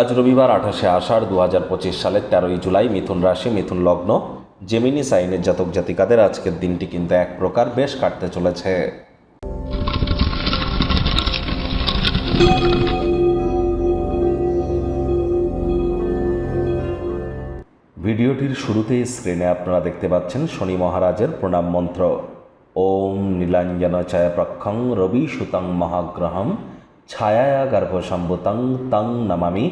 আজ রবিবার আঠাশে আষাঢ় দু হাজার পঁচিশ সালের তেরোই জুলাই মিথুন রাশি, মিথুন লগ্ন। জেমিনি সাইনের জাতক জাতিকাদের আজকের দিনটি কিন্তু এক প্রকার বেশ কাটতে চলেছে। ভিডিওটির শুরুতেই স্ক্রিনে আপনারা দেখতে পাচ্ছেন শনি মহারাজের প্রণাম মন্ত্র। ওম নীলাঞ্জন ছায়া প্রক্ষং রবি সুতং মহাগ্রহম। ছায়া গর্ভসম্ভুতং তং নমামি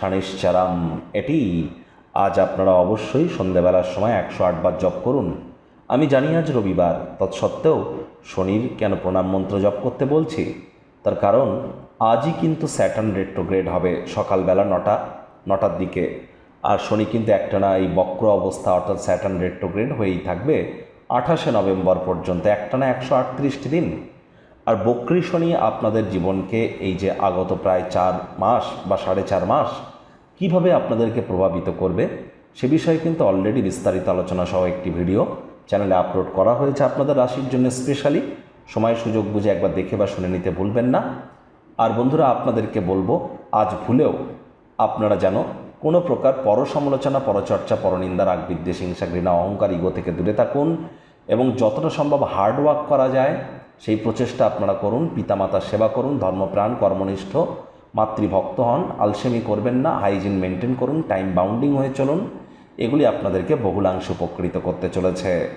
শানিশ্চারাম। এটি আজ আপনারা অবশ্যই সন্ধ্যেবেলার সময় একশো আটবার জপ করুন। আমি জানি আজ রবিবার, তৎসত্ত্বেও শনির কেন প্রণাম মন্ত্র জপ করতে বলছি? তার কারণ, আজই কিন্তু স্যাটার্ন রেট্রোগ্রেড হবে সকালবেলা নটা, নটার দিকে। আর শনি কিন্তু একটানা এই বক্র অবস্থা অর্থাৎ স্যাটার্ন রেট্রোগ্রেড হয়েই থাকবে আঠাশে নভেম্বর পর্যন্ত, একটানা একশো আটত্রিশটি দিন। আর বক্রী শনি আপনাদের জীবনকে এই যে আগত প্রায় চার মাস বা সাড়ে চার মাস কীভাবে আপনাদেরকে প্রভাবিত করবে, সে বিষয়ে কিন্তু অলরেডি বিস্তারিত আলোচনা সহ একটি ভিডিও চ্যানেলে আপলোড করা হয়েছে আপনাদের রাশির জন্য স্পেশালি সময় সুযোগ বুঝে একবার দেখে বা শুনে নিতে ভুলবেন না। আর বন্ধুরা, আপনাদেরকে বলব, আজ ভুলেও আপনারা যেন কোনো প্রকার পর সমালোচনা পরচর্চা, পরনিন্দা, রাগ, বিদ্বেষ, হিংসা, ঘৃণা, অহংকার ইগো থেকে দূরে থাকুন এবং যতটা সম্ভব হার্ড ওয়ার্ক করা যায় সেই প্রচেষ্টা আপনারা করুন, পিতামাতার সেবা করুন, ধর্মপ্রাণ, কর্মনিষ্ঠ, মাতৃভক্ত হন, আলসেমি করবেন না, হাইজিন মেনটেন করুন, টাইম বাউন্ডিং হয়ে চলুন, এগুলি আপনাদেরকে বহুলাংশ উপকৃত করতে চলেছে।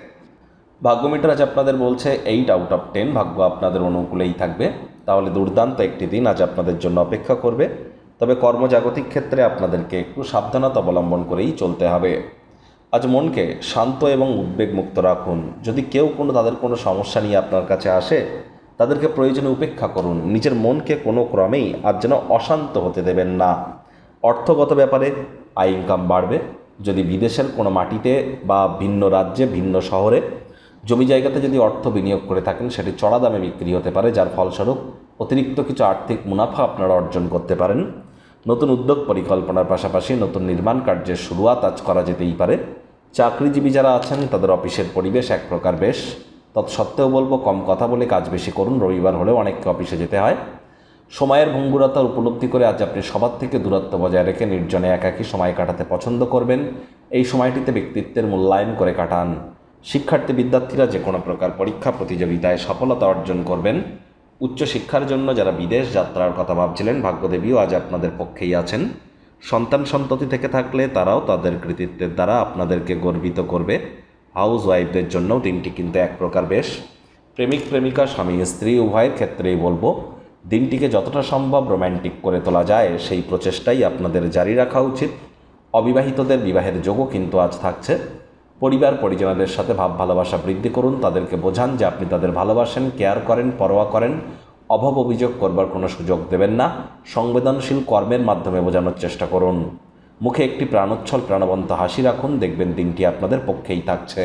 ভাগ্যমিটার আজ আপনাদের বলছে এইট আউট অফ টেন ভাগ্য আপনাদের অনুকূলেই থাকবে। তাহলে দুর্দান্ত একটি দিন আজ আপনাদের জন্য অপেক্ষা করবে। তবে কর্মজাগতিক ক্ষেত্রে আপনাদেরকে একটু সাবধানতা অবলম্বন করেই চলতে হবে। আজ মনকে শান্ত এবং উদ্বেগমুক্ত রাখুন। যদি কেউ কোনো তাদের কোনো সমস্যা নিয়ে আপনার কাছে আসে, তাদেরকে প্রয়োজনে উপেক্ষা করুন। নিজের মনকে কোনো ক্রমেই আজ যেন অশান্ত হতে দেবেন না। অর্থগত ব্যাপারে আয় ইনকাম বাড়বে। যদি বিদেশের কোনো মাটিতে বা ভিন্ন রাজ্যে, ভিন্ন শহরে জমি জায়গাতে যদি অর্থ বিনিয়োগ করে থাকেন, সেটি চড়া দামে বিক্রি হতে পারে, যার ফলস্বরূপ অতিরিক্ত কিছু আর্থিক মুনাফা আপনারা অর্জন করতে পারেন। নতুন উদ্যোগ পরিকল্পনার পাশাপাশি নতুন নির্মাণ কার্যের শুরুয়াত আজ করা যেতেই পারে। চাকরিজীবী যারা আছেন, তাদের অফিসের পরিবেশ এক প্রকার বেশ। তৎসত্ত্বেও বলব, কম কথা বলে কাজ বেশি করুন, রবিবার হলেও অনেককে অফিসে যেতে হয়। সময়ের ভঙ্গুরতা উপলব্ধি করে আজ আপনি সবার থেকে দূরত্ব বজায় রেখে নির্জনে একাকী সময় কাটাতে পছন্দ করবেন। এই সময়টিতে ব্যক্তিত্বের মূল্যায়ন করে কাটান। শিক্ষার্থী বিদ্যার্থীরা যে কোনো প্রকার পরীক্ষা, প্রতিযোগিতায় সফলতা অর্জন করবেন। উচ্চশিক্ষার জন্য যারা বিদেশ যাত্রার কথা ভাবছিলেন, ভাগ্যদেবীও আজ আপনাদের পক্ষেই আছেন। সন্তান সন্ততি থেকে থাকলে তারাও তাদের কৃতিত্বের দ্বারা আপনাদেরকে গর্বিত করবে। হাউস ওয়াইফদের জন্যও দিনটি কিন্তু এক প্রকার বেশ। প্রেমিক, প্রেমিকা, স্বামী, স্ত্রী, উভয়ের ক্ষেত্রেই বলব, দিনটিকে যতটা সম্ভব রোম্যান্টিক করে তোলা যায়, সেই প্রচেষ্টাই আপনাদের জারি রাখা উচিত। অবিবাহিতদের বিবাহের যোগও কিন্তু আজ থাকছে। পরিবার, পরিজনদের সাথে ভাব ভালোবাসা বৃদ্ধি করুন, তাদেরকে বোঝান যে আপনি তাদের ভালোবাসেন কেয়ার করেন, পরোয়া করেন। অভাব অভিযোগ করবার কোনো সুযোগ দেবেন না। সংবেদনশীল কর্মের মাধ্যমে বোঝানোর চেষ্টা করুন। মুখে একটি প্রাণোচ্ছল প্রাণবন্ত হাসি রাখুন। দেখবেন দিনটি আপনাদের পক্ষেই থাকছে।